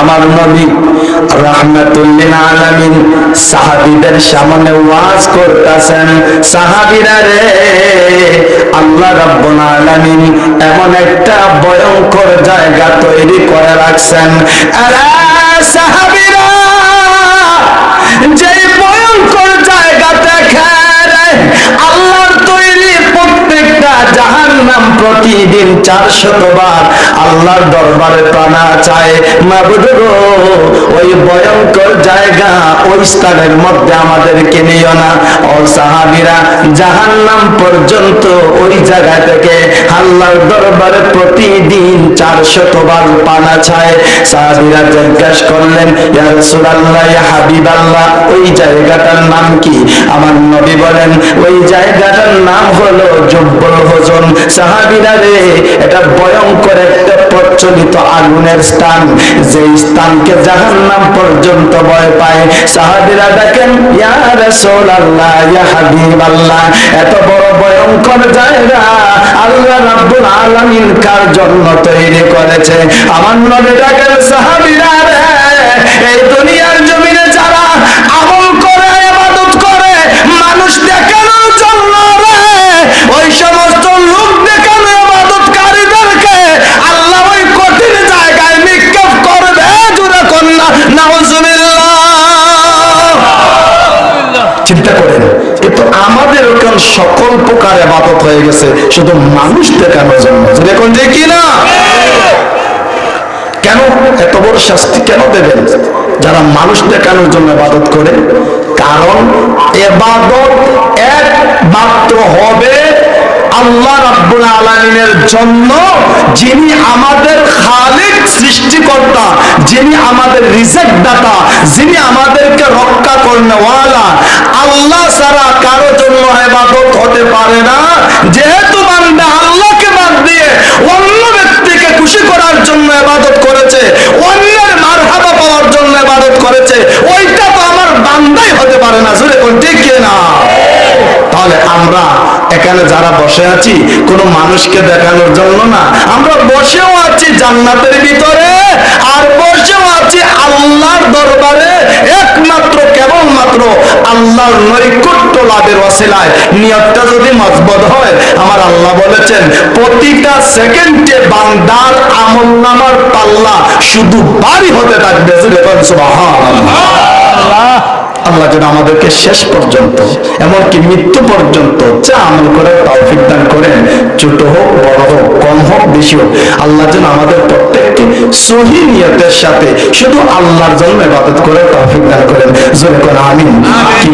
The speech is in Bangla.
আমার নবী রহমাতুল্লিল আলামিন সাহাবীদের সামনে ওয়াজ করতেছেন, সাহাবীরা রে, আল্লাহ রাব্বুল আলামিন এমন একটা ভয়ঙ্কর জায়গা তৈরি করে রাখছেন। আরে সাহাবীরা যে ভয়ঙ্কর জায়গা দেখেন, আল্লাহর তৈরি প্রত্যেকটা জাহান্নাম প্রতিদিন চারশত বার আল্লাহর দরবারে প্রাণা চায়। মাবুদ ওই ভয়ঙ্কর জায়গা, ওই স্থানের মধ্যে আমাদেরকে নিও না। ও সাহাবীরা জাহান্নাম পর্যন্ত ওই জায়গা থেকে আল্লাহর দরবারে প্রতিদিন চারশত বার পানা চায়। সাহাবীরা জিজ্ঞাসা করলেন হাবিবাল্লাহ, ওই জায়গাটার নাম কি? আমার নবী বলেন, ওই জায়গাটার নাম হলো জব্বল হোজন সাহাবীরা রে এটা ভয়ঙ্কর একটা প্রচলিত আগুনের স্থান। যে স্থানকে জাহান্নাম পর্যন্ত ভয় পায়। সাহাবীরা দেখেন এত বড় ভয়ঙ্কর জায়গা আল্লাহ রাব্বুল আলামিন কার জন্য তৈরি করেছে? আমার নবী ডাকেন সাহাবীরা সকল প্রকার এবাদত হয়ে গেছে, শুধু মানুষ দেখানোর জন্য দেখুন যে কি না কেন এত বড় শাস্তি কেন দেবেন? যারা মানুষ দেখানোর জন্য এবাদত করে, কারণ এবাদত একমাত্র হবে আল্লাহ রাব্বুল আলামিনের জন্য, যিনি আমাদের খালিক সৃষ্টিকর্তা, যিনি আমাদের রিজেক্ট দাতা যিনি আমাদেরকে রক্ষা করনেওয়ালা। আল্লাহ ছাড়া কারও জন্য এবাদত হতে পারে না যেহেতু বান্দা আল্লাহকে বাদ দিয়ে অন্য ব্যক্তিকে খুশি করার জন্য এবাদত করেছে অন্যের মারহাবা পাওয়ার জন্য এবাদত করেছে ওইটা তো আমার বান্দাই হতে পারে না জুড়ে কোন ঠিক কি না তাহলে আমরা এখানে যারা বসে আছি, কোনো মানুষকে দেখানোর জন্য না, আমরা বসেও আছি জান্নাতের ভিতরে, আর বসেও আছি আল্লাহর দরবারে, একমাত্র, কেবলমাত্র আল্লাহর নৈকট্য লাভের অসিলায় নিয়তটা যদি মজবুত হয়, আমার আল্লাহ বলেছেন, প্রতিটা সেকেন্ডে বান্দার আমল নামার পাল্লা শুধু বাড়ি হতে থাকবে। সুবহানাল্লাহ। যেন আমাদেরকে শেষ পর্যন্ত, এমনকি মৃত্যু পর্যন্ত যা আমল করে তৌফিক দান করেন, ছোট হোক, বড় হোক, কম হোক, বেশি হোক, আল্লাহ যেন আমাদের প্রত্যেককে সহি নিয়তের সাথে শুধু আল্লাহর জন্য ইবাদত করে তৌফিক দান করেন। যোগ্য করে আমিন।